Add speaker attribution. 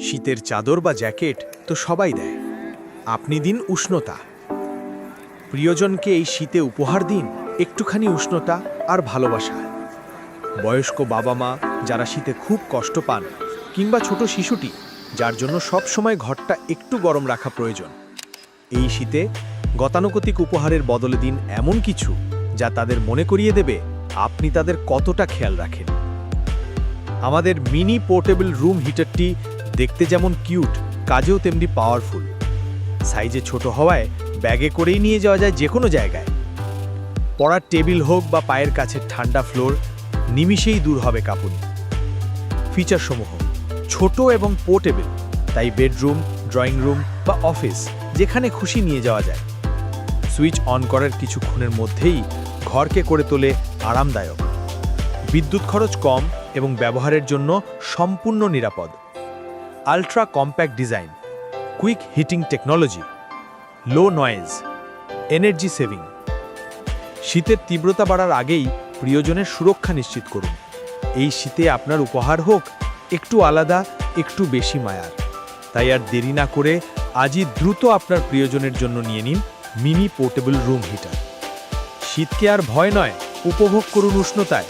Speaker 1: শীতের চাদর বা জ্যাকেট তো সবাই দেয়। আপনি দিন উষ্ণতা। প্রিয়জনকে এই শীতে উপহার দিন একটুখানি উষ্ণতা আর ভালোবাসা। বয়স্ক বাবা মা যারা শীতে খুব কষ্ট পান কিংবা ছোট শিশুটি, যার জন্য সব সময় ঘরটা একটু গরম রাখা প্রয়োজন। এই শীতে গতানুগতিক উপহারের বদলে দিন এমন কিছু যা তাদের মনে করিয়ে দেবে আপনি তাদের কতটা খেয়াল রাখেন। আমাদের মিনি পোর্টেবল রুম হিটারটি দেখতে যেমন কিউট, কাজেও তেমনি পাওয়ারফুল সাইজে ছোট হওয়ায় ব্যাগে করেই নিয়ে যাওয়া যায় যে কোনো জায়গায়। পড়ার টেবিল হোক বা পায়ের কাছে ঠান্ডা ফ্লোর, নিমিষেই দূর হবে কাঁপুনি। ফিচারসমূহ ছোট এবং পোর্টেবল তাই বেডরুম ড্রয়িং রুম বা অফিস যেখানে খুশি নিয়ে যাওয়া যায়। সুইচ অন করার কিছুক্ষণের মধ্যেই ঘরকে করে তোলে আরামদায়ক। বিদ্যুৎ খরচ কম এবং ব্যবহারের জন্য সম্পূর্ণ নিরাপদ। Ultra compact design quick heating technology low noise energy saving শীতের তীব্রতা বাড়ার আগেই প্রিয়জনের সুরক্ষা নিশ্চিত করুন। এই শীতে আপনার উপহার হোক একটু আলাদা, একটু বেশি মায়ার। তাই আর দেরি না করে আজই দ্রুত আপনার প্রিয়জনের জন্য নিয়ে নিন মিনি পোর্টেবল রুম হিটার। শীতকে আর ভয় নয়, উপভোগ করুন উষ্ণতায়।